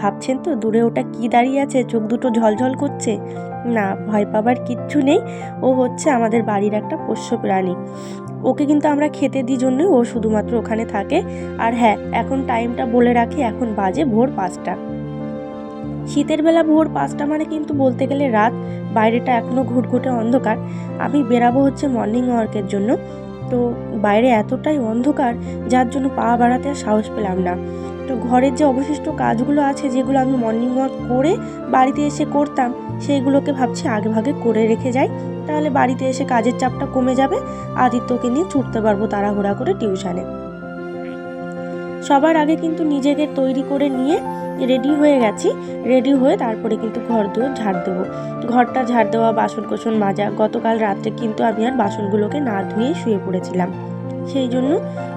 ভাবছেন তো, দূরে ওটা কি দাঁড়িয়ে আছে, চোখ দুটো ঝলঝল করছে। না, ভয় পাবার কিচ্ছু নেই, ও হচ্ছে আমাদের বাড়ির একটা পোষ্য প্রাণী। ওকে কিন্তু আমরা খেতে দিই জন্যই, ও শুধুমাত্র ওখানে থাকে। আর হ্যাঁ এখন টাইমটা বলে রাখি, এখন বাজে ভোর পাঁচটা। শীতের বেলা ভোর পাঁচটা মানে কিন্তু বলতে গেলে রাত, বাইরেটা এখনও ঘুটঘুটে অন্ধকার। আমি বেরাবো হচ্ছে মর্নিং ওয়ার্কের জন্য। তো বাইরে এতটাই অন্ধকার, যার জন্য পা বাড়াতে আর সাহস পেলাম না। তো ঘরের যে অবশিষ্ট কাজগুলো আছে, যেগুলো আমি মর্নিং ওয়াক করে বাড়িতে এসে করতাম, সেইগুলোকে ভাবছি আগে ভাগে করে রেখে যাই। তাহলে বাড়িতে এসে কাজের চাপটা কমে যাবে। আদিত্যকে নিয়ে ছুটতে পারব তাড়াহুড়া করে টিউশানে সবার আগে কিন্তু নিজেকে তৈরি করে নিয়ে রেডি হয়ে গেছি। রেডি হয়ে তারপরে কিন্তু ঘর দুয়ার ঝাড় দেবো। ঘরটা ঝাড় দেওয়া বাসন কোসন মাজা, গতকাল রাত্রে কিন্তু আমি আর বাসনগুলোকে না ধুয়ে শুয়ে পড়েছিলাম। সেই জন্য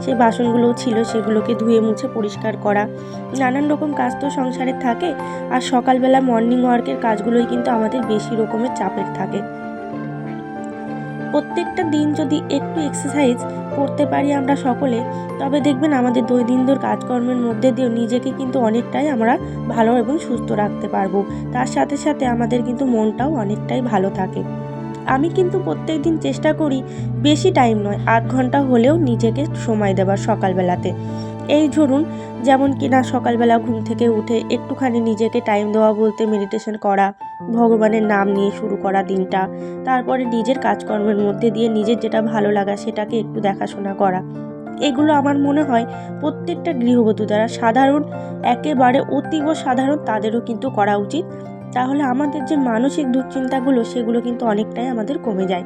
সেই বাসনগুলো ছিল, সেগুলোকে ধুয়ে মুছে পরিষ্কার করা। নানান রকম কাজ তো সংসারে থাকে, আর সকালবেলা মর্নিং ওয়ার্কের কাজগুলোই কিন্তু আমাদের বেশি রকমের চাপের থাকে। প্রত্যেকটা দিন যদি একটু এক্সারসাইজ করতে পারি আমরা সকলে, তবে দেখবেন আমাদের দৈনন্দিন কাজকর্মের মধ্যে দিয়েও নিজেকে কিন্তু অনেকটাই আমরা ভালো এবং সুস্থ রাখতে পারব। তার সাথে সাথে আমাদের কিন্তু মনটাও অনেকটাই ভালো থাকে। আমি কিন্তু প্রত্যেক দিন চেষ্টা করি বেশি টাইম নয়, আধ ঘণ্টা হলেও নিজেকে সময় দেওয়ার সকালবেলাতে। এই ধরুন, যেমন কি না সকালবেলা ঘুম থেকে উঠে একটুখানি নিজেকে টাইম দেওয়া বলতে মেডিটেশন করা, ভগবানের নাম নিয়ে শুরু করা দিনটা, তারপরে নিজের কাজকর্মের মধ্যে দিয়ে নিজের যেটা ভালো লাগা সেটাকে একটু দেখাশোনা করা। এগুলো আমার মনে হয় প্রত্যেকটা গৃহবধূ যারা সাধারণ, একেবারে অতীব সাধারণ তাদেরও কিন্তু করা উচিত। তাহলে আমাদের যে মানসিক দুশ্চিন্তাগুলো সেগুলো কিন্তু অনেকটাই আমাদের কমে যায়।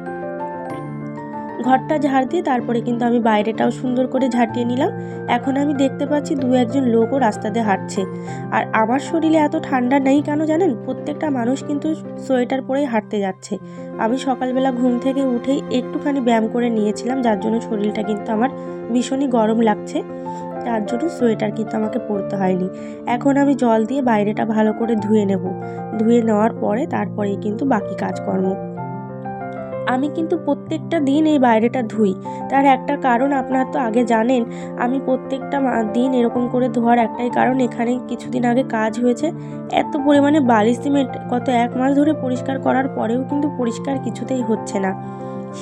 ঘরটা ঝাড় দিয়ে তারপরে কিন্তু আমি বাইরেটাও সুন্দর করে ঝাঁটিয়ে নিলাম। এখন আমি দেখতে পাচ্ছি দু একজন লোকও রাস্তা দিয়ে হাঁটছে। আর আমার শরীরে এত ঠান্ডা নেই কেন জানেন? প্রত্যেকটা মানুষ কিন্তু সোয়েটার পরেই হাঁটতে যাচ্ছে। আমি সকালবেলা ঘুম থেকে উঠেই একটুখানি ব্যায়াম করে নিয়েছিলাম, যার জন্য শরীরটা কিন্তু আমার ভীষণই গরম লাগছে। তার জন্য সোয়েটার কিন্তু আমাকে পরতে হয়নি। এখন আমি জল দিয়ে বাইরেটা ভালো করে ধুয়ে নেব। ধুয়ে নেওয়ার পরে তারপরেই কিন্তু বাকি কাজকর্ম। আমি কিন্তু প্রত্যেকটা দিন এই বাইরেটা ধুই। তার একটা কারণ আপনার তো আগে জানেন, আমি প্রত্যেকটা দিন এরকম করে ধোয়ার একটাই কারণ, এখানে কিছুদিন আগে কাজ হয়েছে। এত পরিমাণে বালি সিমেন্ট গত এক মাস ধরে পরিষ্কার করার পরেও কিন্তু পরিষ্কার কিছুতেই হচ্ছে না।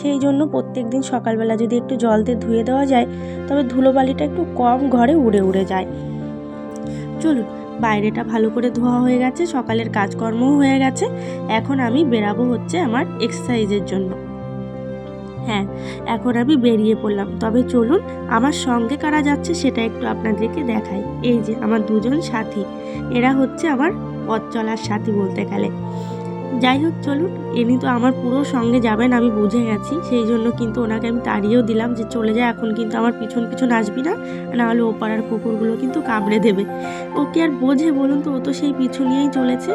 সেই জন্য প্রত্যেক দিন সকালবেলা যদি একটু জল দিয়ে ধুয়ে দেওয়া যায়, তবে ধুলোবালিটা একটু কম ঘরে উড়ে উড়ে যায়। চলুন বাইরেটা ভালো করে ধোয়া হয়ে গেছে, সকালের কাজকর্মও হয়ে গেছে। এখন আমি বেরাবো হচ্ছে আমার এক্সারসাইজের জন্য। হ্যাঁ এখন আমি বেরিয়ে পড়লাম। তবে চলুন, আমার সঙ্গে কারা যাচ্ছে সেটা একটু আপনাদেরকে দেখাই। এই যে, আমার দুজন সাথী। এরা হচ্ছে আমার পথ চলার সাথী বলতে গেলে। যাই হোক, চলুন। এনি তো আমার পুরো সঙ্গে যাবেন, আমি বুঝে গেছি। সেই জন্য কিন্তু ওনাকে আমি তাড়িয়েও দিলাম যে, চলে যায় এখন কিন্তু আমার পিছন পিছন আসবি না নাহলে ও পাড়ার কুকুরগুলো কিন্তু কামড়ে দেবে। ওকে আর বোঝে, বলুন তো, ও তো সেই পিছু নিয়েই চলেছে।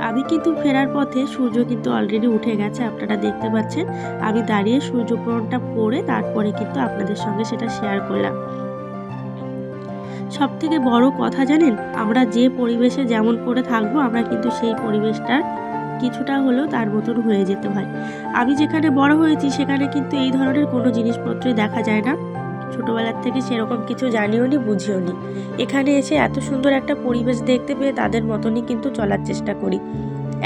আমি কিন্তু ফেরার পথে সূর্য কিন্তু অলরেডি উঠে গেছে, আপনারা দেখতে পাচ্ছেন। আমি দাঁড়িয়ে সূর্যগ্রহণটা পরে তারপরে কিন্তু আপনাদের সঙ্গে সেটা শেয়ার করলাম। সব থেকে বড় কথা জানেন, আমরা যে পরিবেশে যেমন করে থাকব, আমরা কিন্তু সেই পরিবেশটার কিছুটা হলেও তার মতন হয়ে যেতে হয়। আমি যেখানে বড় হয়েছি, সেখানে কিন্তু এই ধরনের কোনো জিনিসপত্রই দেখা যায় না। ছোটোবেলার থেকে সেরকম কিছু জানিও নি, বুঝিও নি। এখানে এসে এত সুন্দর একটা পরিবেশ দেখতে পেয়ে তাদের মতনই কিন্তু চলার চেষ্টা করি।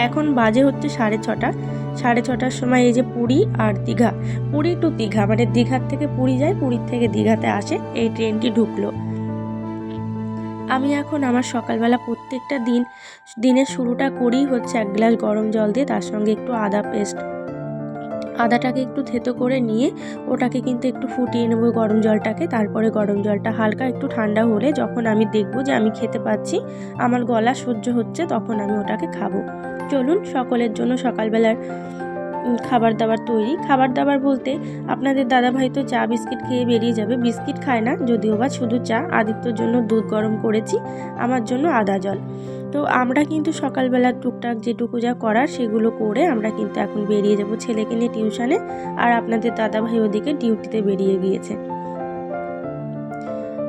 এখন বাজে হচ্ছে সাড়ে ছটা। সাড়ে ছটার সময় এই যে পুরী আর দীঘা। পুরী টু দীঘা মানে দীঘার থেকে পুরী যায়, পুরীর থেকে দীঘাতে আসে। এই ট্রেনটি ঢুকলো। আমি এখন আমার সকালবেলা প্রত্যেকটা দিন, দিনের শুরুটা করি হচ্ছে এক গ্লাস গরম জল দিয়ে তার সঙ্গে একটু আদা পেস্ট। আদাটাকে একটু থেতো করে নিয়ে ওটাকে কিন্তু একটু ফুটিয়ে নেব গরম জলটাকে। তারপরে গরম জলটা হালকা একটু ঠান্ডা হলে যখন আমি দেখব যে আমি খেতে পাচ্ছি, আমার গলা সহ্য হচ্ছে, তখন আমি ওটাকে খাব। চলুন, সকলের জন্য সকালবেলার খাবার দাবার তৈরি। খাবার দাবার বলতে আপনাদের দাদাভাই তো চা, বিস্কিট খেয়ে বেরিয়ে যাবে। বিস্কিট খায় না, যদিও বা শুধু চা, আদিত্যর জন্য দুধ গরম করেছি, আমার জন্য আদা জল। তো আমরা কিন্তু সকালবেলা টুকটাক যেটুকু যা করার সেগুলো করে আমরা কিন্তু এখন বেরিয়ে যাব ছেলেকে নিয়ে টিউশনে আর আপনাদের দাদাভাই ওদিকে ডিউটিতে বেরিয়ে গিয়েছে।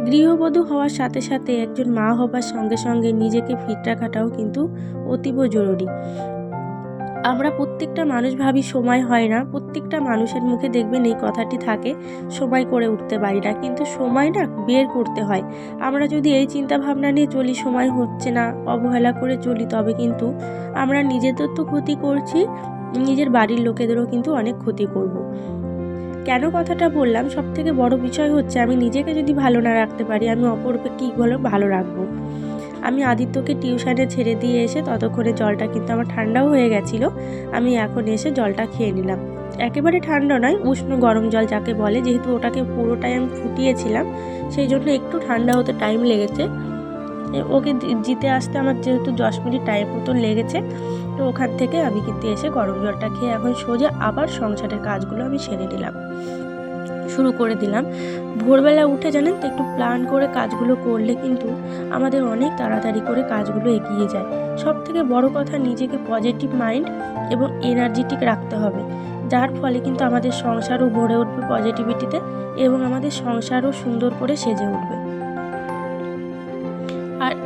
গৃহবধূ হওয়ার সাথে সাথে একজন মা হবার সঙ্গে সঙ্গে নিজেকে ফিট রাখাটাও কিন্তু অতীব জরুরি। আমরা প্রত্যেকটা মানুষ ভাবি সময় হয় না, প্রত্যেকটা মানুষের মুখে দেখবেন এই কথাটি থাকে, সময় করে উঠতে পারি না। কিন্তু সময় না বের করতে হয়। আমরা যদি এই চিন্তা ভাবনা নিয়ে চলি, সময় হচ্ছে না, অবহেলা করে চলি, তবে কিন্তু আমরা নিজেদের তো ক্ষতি করছি, নিজের বাড়ির লোকেদেরও কিন্তু অনেক ক্ষতি করব। কেন কথাটা বললাম? সব থেকে বড় বিষয় হচ্ছে, আমি নিজেকে যদি ভালো না রাখতে পারি, আমি অপরকে কী হলো ভালো রাখব। আমি আদিত্যকে টিউশানে ছেড়ে দিয়ে এসে ততক্ষণে জলটা কিন্তু আমার ঠান্ডাও হয়ে গেছিল। আমি এখন এসে জলটা খেয়ে নিলাম। একেবারে ঠান্ডা নয়, উষ্ণ গরম জল যাকে বলে, যেহেতু ওটাকে পুরোটাই আমি ফুটিয়েছিলাম, সেই জন্য একটু ঠান্ডা হতে টাইম লেগেছে। ওকে জিতে আসতে আমার যেহেতু দশ মিনিট টাইম মতো লেগেছে, তো ওখান থেকে আমি কিন্তু এসে গরম জলটা খেয়ে এখন সোজা আবার সংসারের কাজগুলো আমি সেরে নিলাম। শুরু করে দিলাম। ভোরবেলা উঠে জানেন তো, একটু প্ল্যান করে কাজগুলো করলে কিন্তু আমাদের অনেক তাড়াতাড়ি করে কাজগুলো এগিয়ে যায়। সব থেকে বড় কথা নিজেকে পজিটিভ মাইন্ড এবং এনার্জেটিক রাখতে হবে। যার ফলে কিন্তু আমাদের সংসারও ভরে উঠবে পজিটিভিটিতে এবং আমাদের সংসারও সুন্দর করে সেজে উঠবে।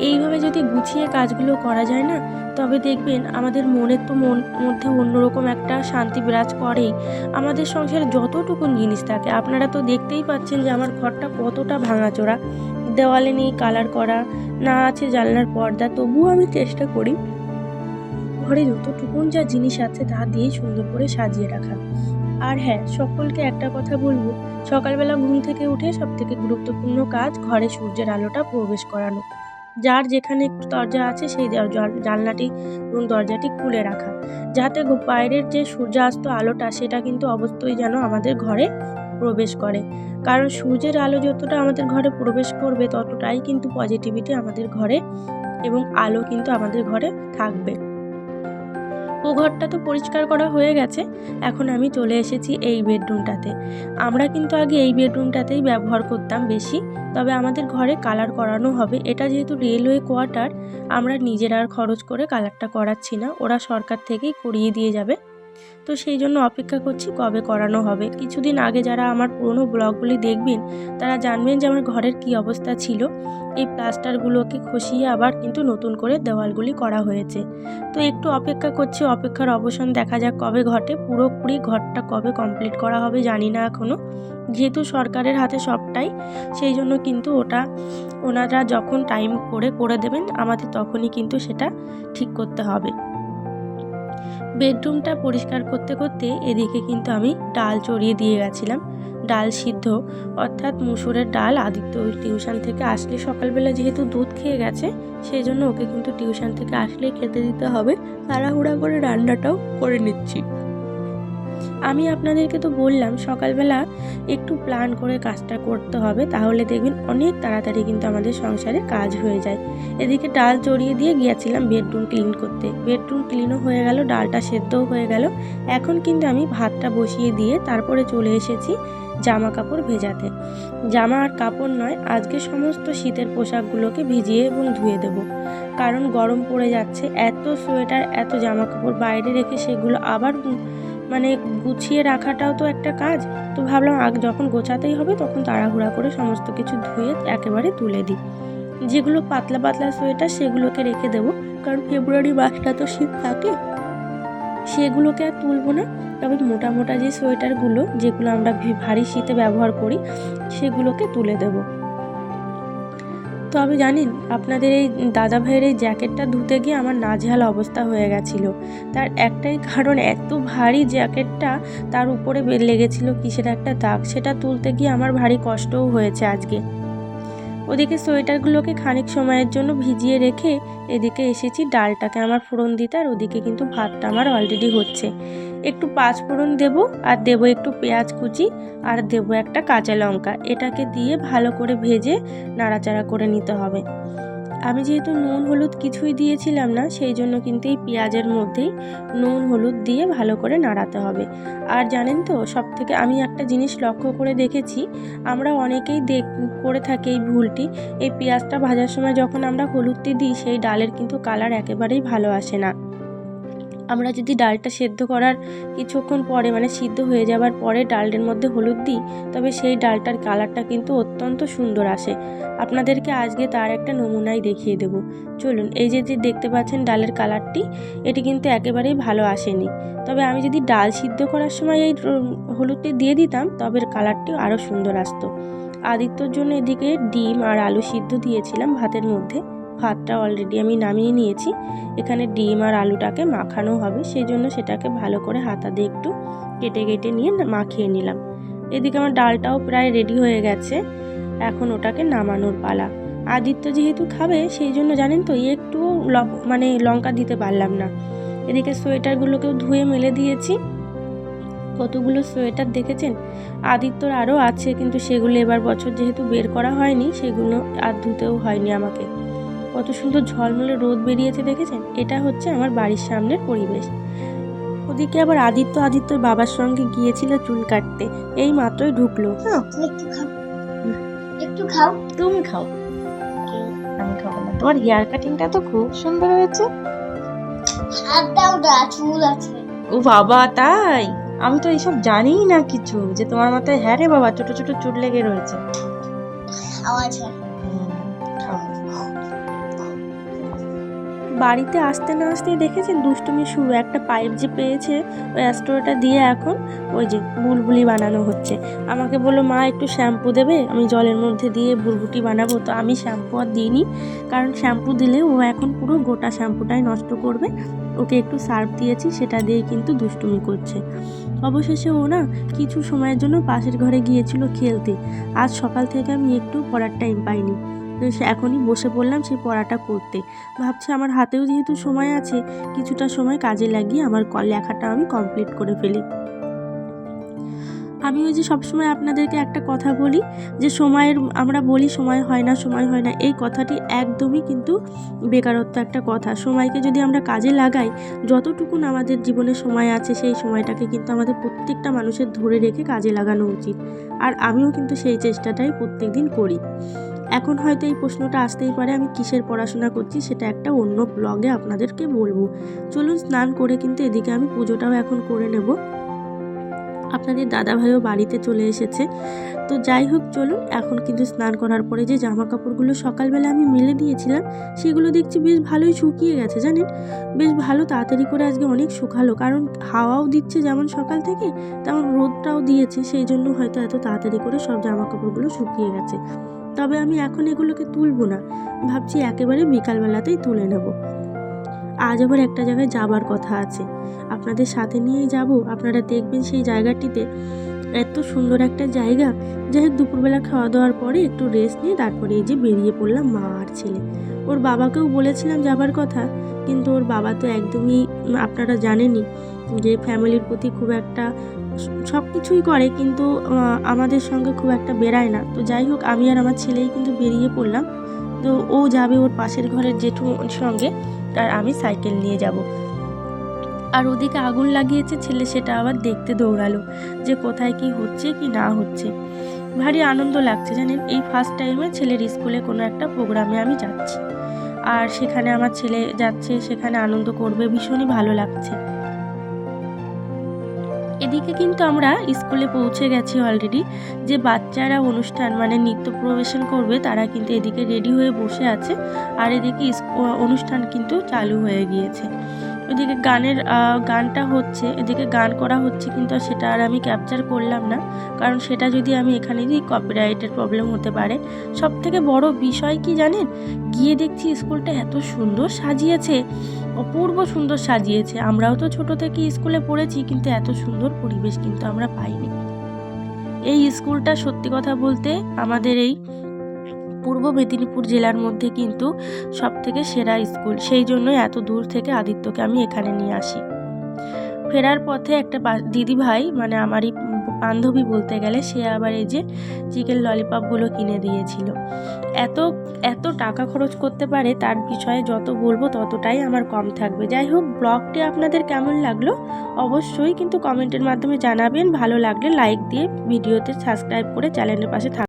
এইভাবে যদি গুছিয়ে কাজগুলো করা যায় না, তবে দেখবেন আমাদের মনের তো মন, মধ্যে অন্যরকম একটা শান্তি বিরাজ করেই। আমাদের সংসারে যতটুকুন জিনিস থাকে, আপনারা তো দেখতেই পাচ্ছেন যে আমার ঘরটা কতটা ভাঙাচোরা। দেওয়ালে নেই কালার করা, না আছে জানলার পর্দা, তবুও আমি চেষ্টা করি ঘরে যতটুকুন যা জিনিস আছে তা দিয়েই সুন্দর করে সাজিয়ে রাখা আর হ্যাঁ সকলকে একটা কথা বলব, সকালবেলা ঘুম থেকে উঠে সব থেকে গুরুত্বপূর্ণ কাজ ঘরে সূর্যের আলোটা প্রবেশ করানো। যার যেখানে দরজা আছে সেই জানলাটি এবং দরজাটি খুলে রাখা। যাতে বাইরের যে সূর্যাস্ত আলোটা সেটা কিন্তু অবশ্যই যেন আমাদের ঘরে প্রবেশ করে। কারণ সূর্যের আলো যতটা আমাদের ঘরে প্রবেশ করবে ততটাই কিন্তু পজিটিভিটি আমাদের ঘরে এবং আলো কিন্তু আমাদের ঘরে থাকবে। ও ঘরটা তো পরিষ্কার করা হয়ে গেছে, এখন আমি চলে এসেছি এই বেডরুমটাতে। আমরা কিন্তু আগে এই বেডরুমটাতেই ব্যবহার করতাম বেশি, তবে আমাদের ঘরে কালার করানো হবে। এটা যেহেতু রেলওয়ে কোয়ার্টার, আমরা নিজেরা আর খরচ করে কালারটা করাচ্ছি না, ওরা সরকার থেকেই করিয়ে দিয়ে যাবে। তো সেই জন্য অপেক্ষা করছি কবে করানো হবে। কিছুদিন আগে যারা আমার পুরনো ব্লগগুলি দেখবেন, তারা জানবেন যে আমার ঘরের কি অবস্থা ছিল। এই প্লাস্টারগুলোকে খসিয়ে আবার কিন্তু নতুন করে দেওয়ালগুলি করা হয়েছে। তো একটু অপেক্ষা করছি, অপেক্ষার অবসান দেখা যাক কবে ঘটে। পুরোপুরি ঘরটা কবে কমপ্লিট করা হবে জানি না এখনও যেহেতু সরকারের হাতে সবটাই, সেই জন্য কিন্তু ওটা, ওনারা যখন টাইম করে করে দেবেন, আমাদের তখনই কিন্তু সেটা ঠিক করতে হবে। বেডরুমটা পরিষ্কার করতে করতে এদিকে কিন্তু আমি ডাল চড়িয়ে দিয়ে গেছিলাম। ডাল সিদ্ধ, অর্থাৎ মুসুরের ডাল। আদিত্য টিউশন থেকে আসলে সকালবেলা যেহেতু দুধ খেয়ে গেছে সেই জন্য ওকে কিন্তু টিউশন থেকে আসলে খেতে দিতে হবে। তাড়াহুড়া করে রান্নাটাও করে নিচ্ছি। আমি আপনাদেরকে তো বললাম, সকালবেলা একটু প্ল্যান করে কাজটা করতে হবে, তাহলে দেখবেন অনেক তাড়াতাড়ি কিন্তু আমাদের সংসারে কাজ হয়ে যায়। এদিকে ডাল চড়িয়ে দিয়ে গিয়েছিলাম বেডরুম ক্লিন করতে। বেডরুম ক্লিনও হয়ে গেল, ডালটা সেদ্ধও হয়ে গেল। এখন কিন্তু আমি ভাতটা বসিয়ে দিয়ে তারপরে চলে এসেছি জামা কাপড় ভেজাতে। জামা আর কাপড় নয়, আজকে সমস্ত শীতের পোশাকগুলোকে ভিজিয়ে এবং ধুয়ে দেব। কারণ গরম পড়ে যাচ্ছে, এত সোয়েটার, এত জামা কাপড় বাইরে রেখে সেগুলো আবার মানে গুছিয়ে রাখাটাও তো একটা কাজ। তো ভাবলাম আগ যখন গোছাতেই হবে তখন তাড়াহুড়া করে সমস্ত কিছু ধুয়ে একেবারে তুলে দিই। যেগুলো পাতলা পাতলা সোয়েটার সেগুলোকে রেখে দেবো। কারণ ফেব্রুয়ারি মাসটা তো শীত থাকে। সেগুলোকে আর তুলবো না। তবে মোটা মোটা যে সোয়েটারগুলো যেগুলো আমরা ভারী শীতে ব্যবহার করি, সেগুলোকে তুলে দেব। তবে জানি, আপনাদের এই দাদা ভাইয়ের এই জ্যাকেটটা ধুতে গিয়ে আমার নাজেহাল অবস্থা হয়ে গেছিল। তার একটাই কারণ, এত ভারী জ্যাকেটটা তার উপরে লেগেছিল কিসের একটা দাগ, সেটা তুলতে গিয়ে আমার ভারী কষ্টও হয়েছে আজকে। ওদিকে সোয়েটারগুলোকে খানিক সময়ের জন্য ভিজিয়ে রেখে এদিকে এসেছি। ডালটাকে আমার ফোড়ন দিতে আর ওদিকে কিন্তু ভাতটা আমার অলরেডি হচ্ছে। একটু পাঁচ ফোড়ন দেব আর দেব একটু পেঁয়াজ কুচি আর দেব একটা কাঁচা লঙ্কা। এটাকে দিয়ে ভালো করে ভেজে নাড়াচাড়া করে নিতে হবে। আমি যেহেতু নুন, হলুদ কিছুই দিয়েছিলাম না, সেই জন্য কিন্তু এই পেঁয়াজের মধ্যেই নুন, হলুদ দিয়ে ভালো করে নাড়াতে হবে। আর জানেন তো সব থেকে আমি একটা জিনিস লক্ষ্য করে দেখেছি, আমরা অনেকেই দেখ, করে থাকি এই ভুলটি। এই পেঁয়াজটা ভাজার সময় যখন আমরা হলুদটি দিই, সেই ডালের কিন্তু কালার একেবারেই ভালো আসে না। আমরা যদি ডালটা সেদ্ধ করার কিছুক্ষণ পরে মানে সিদ্ধ হয়ে যাওয়ার পরে ডালের মধ্যে হলুদ দিই, তবে সেই ডালটার কালারটা কিন্তু অত্যন্ত সুন্দর আসে। আপনাদেরকে আজকে তার একটা নমুনাই দেখিয়ে দেব। চলুন, এই যে যে দেখতে পাচ্ছেন ডালের কালারটি, এটি কিন্তু একেবারেই ভালো আসেনি। তবে আমি যদি ডাল সিদ্ধ করার সময় এই হলুদটি দিয়ে দিতাম তবে এর কালারটিও আরও সুন্দর আসতো। আদিত্যর জন্য এদিকে ডিম আর আলু সিদ্ধ দিয়েছিলাম ভাতের মধ্যে। ভাতটা অলরেডি আমি নামিয়ে নিয়েছি। এখানে ডিম আর আলুটাকে মাখানো হবে, সেই জন্য সেটাকে ভালো করে হাতা দিয়ে একটু কেটে কেটে নিয়ে মাখিয়ে নিলাম। এদিকে আমার ডালটাও প্রায় রেডি হয়ে গেছে, এখন ওটাকে নামানোর পালা। আদিত্য যেহেতু খাবে, সেই জন্য জানেন তো, একটু মানে লঙ্কা দিতে পারলাম না। এদিকে সোয়েটারগুলোকেও ধুয়ে মেলে দিয়েছি। কতগুলো সোয়েটার দেখেছেন? আদিত্যর আরও আছে, কিন্তু সেগুলো এবার বছর যেহেতু বের করা হয়নি, সেগুলো আর ধুতেও হয়নি আমাকে। কত সুন্দর ঝলমলে রোদ বেরিয়েছে দেখেছেন? এটা হচ্ছে আমার বাড়ির সামনের পরিবেশ। ওদিকে আবার আদিত্য আদিত্যর বাবার সঙ্গে গিয়েছিল চুল কাটতে। এই মাত্রই ঢুকলো। তুমি একটু খাও। একটু খাও। তুমি খাও। আমি খাব না। তোমার হেয়ার কাটিংটা তো খুব সুন্দর হয়েছে। হাত দাও না চুল আছে। ও বাবা তাই? আমি তো এইসব জানিই না কিছু যে তোমার মাথায় হ্যাঁ রে বাবা ছোট ছোট চুল লেগে রয়েছে। আওয়াজ হয়। বাড়িতে আসতে না আসতেই দেখেছেন দুষ্টুমি শুরু? একটা পাইপ যে পেয়েছে, ওই অ্যাস্ট্রোটা দিয়ে এখন ওই যে বুলবুলি বানানো হচ্ছে। আমাকে বলল, মা, একটু শ্যাম্পু দেবে? আমি জলের মধ্যে দিয়ে বুলবুটি বানাবো। তো আমি শ্যাম্পু আর দিইনি, কারণ শ্যাম্পু দিলে ও এখন পুরো গোটা শ্যাম্পুটাই নষ্ট করবে। ওকে একটু সার্ফ দিয়েছি, সেটা দিয়ে কিন্তু দুষ্টুমি করছে। অবশেষে ও না কিছু সময়ের জন্য পাশের ঘরে গিয়েছিল খেলতে। আজ সকাল থেকে আমি একটু পড়ার টাইম পাইনি। এখনই বসে পড়লাম সেই পড়াটা করতে। ভাবছি আমার হাতেও যেহেতু সময় আছে, কিছুটা সময় কাজে লাগিয়ে আমার লেখাটা আমি কমপ্লিট করে ফেলি। আমি ওই যে সবসময় আপনাদেরকে একটা কথা বলি, যে সময়ের আমরা বলি সময় হয় না, সময় হয় না, এই কথাটি একদমই কিন্তু বেকারত্ব একটা কথা। সময়কে যদি আমরা কাজে লাগাই যতটুকুন আমাদের জীবনে সময় আছে, সেই সময়টাকে কিন্তু আমাদের প্রত্যেকটা মানুষের ধরে রেখে কাজে লাগানো উচিত। আর আমিও কিন্তু সেই চেষ্টাটাই প্রত্যেক দিন করি। এখন হয়তো এই প্রশ্নটা আসতেই পারে, আমি কিসের পড়াশোনা করছি সেটা একটা অন্য ব্লগে আপনাদেরকে বলব। চলুন স্নান করে কিন্তু এদিকে আমি পুজোটাও এখন করে নেব। আপনাদের দাদাভাইও বাড়িতে চলে এসেছে। তো যাই হোক, চলুন এখন কিন্তু স্নান করার পরে যে জামা কাপড়গুলো সকালবেলা আমি মেলে দিয়েছিলাম, সেগুলো দেখছি বেশ ভালোই শুকিয়ে গেছে, জানেন? বেশ ভালো তাড়াতাড়ি করে আজকে অনেক শুকালো, কারণ হাওয়াও দিচ্ছে যেমন সকাল থেকে, তেমন রোদটাও দিয়েছে, সেই জন্য হয়তো এত তাড়াতাড়ি করে সব জামা কাপড়গুলো শুকিয়ে গেছে। তবে আমি এখন এগুলোকে তুলবো না। ভাবছি একেবারে বিকালবেলাতেই তুলে নেব। আজ আবার একটা জায়গায় যাবার কথা আছে। আপনাদের সাথে নিয়েই যাব। আপনারা দেখবেন সেই জায়গাটিতে এত সুন্দর একটা জায়গা। যাই হোক, দুপুরবেলা খাওয়া দাওয়ার পরে একটু রেস্ট নিয়ে তারপরে এই যে বেরিয়ে পড়লাম মা আর ছেলে। ওর বাবাকেও বলেছিলাম যাবার কথা, কিন্তু ওর বাবা তো একদমই, আপনারা জানেনই যে ফ্যামিলির প্রতি খুব একটা সব কিছুই করে, কিন্তু আমাদের সঙ্গে খুব একটা বেরায় না। তো যাই হোক, আমি আর আমার ছেলেই কিন্তু বেরিয়ে পড়লাম। তো ও যাবে ওর পাশের ঘরের জেঠু সঙ্গে, আর আমি সাইকেল নিয়ে যাব। আর ওদিকে আগুন লাগিয়েছে ছেলে, সেটা আবার দেখতে দৌড়ালো যে কোথায় কি হচ্ছে কি না হচ্ছে। ভারী আনন্দ লাগছে, জানেন? এই ফার্স্ট টাইমে ছেলের স্কুলে কোনো একটা প্রোগ্রামে আমি যাচ্ছি। আর সেখানে আমার ছেলে যাচ্ছে, সেখানে আনন্দ করবে, ভীষণই ভালো লাগছে। এদিকে কিন্তু আমরা স্কুলে পৌঁছে গেছি অলরেডি যে বাচ্চারা অনুষ্ঠান মানে নৃত্য প্রবেশন করবে, তারা কিন্তু এদিকে রেডি হয়ে বসে আছে, আর এদিকে অনুষ্ঠান কিন্তু চালু হয়ে গিয়েছে। এদিকে গানের গানটা হচ্ছে, এদিকে গান করা হচ্ছে কিন্তু সেটা আর আমি ক্যাপচার করলাম না। কারণ সেটা যদি আমি এখানে দিই কপিরাইটের প্রবলেম হতে পারে। সব থেকে বড় বিষয় কি জানেন? গিয়ে দেখছি স্কুলটা এত সুন্দর সাজিয়েছে, অপূর্ব সুন্দর সাজিয়েছে। আমরাও তো ছোট থেকে স্কুলে পড়েছি, কিন্তু এত সুন্দর পরিবেশ কিন্তু আমরা পাইনি। এই স্কুলটা সত্যি কথা বলতে আমাদের এই পূর্ব মেদিনীপুর জেলার মধ্যে কিন্তু সব থেকে সেরা স্কুল। সেই জন্যই এত দূর থেকে আদিত্যকে আমি এখানে নিয়ে আসি। ফেরার পথে একটা দিদি ভাই মানে আমারই বান্ধবী বলতে গেলে, সে আবার এই যে চিকেন ললিপপগুলো কিনে দিয়েছিল। এত এত টাকা খরচ করতে পারে, তার বিষয়ে যত বলব ততটাই আমার কম থাকবে। যাই হোক, ব্লগটি আপনাদের কেমন লাগল? অবশ্যই কিন্তু কমেন্টের মাধ্যমে জানাবেন। ভালো লাগলে লাইক দিয়ে ভিডিওতে সাবস্ক্রাইব করে চ্যানেলের পাশে থাক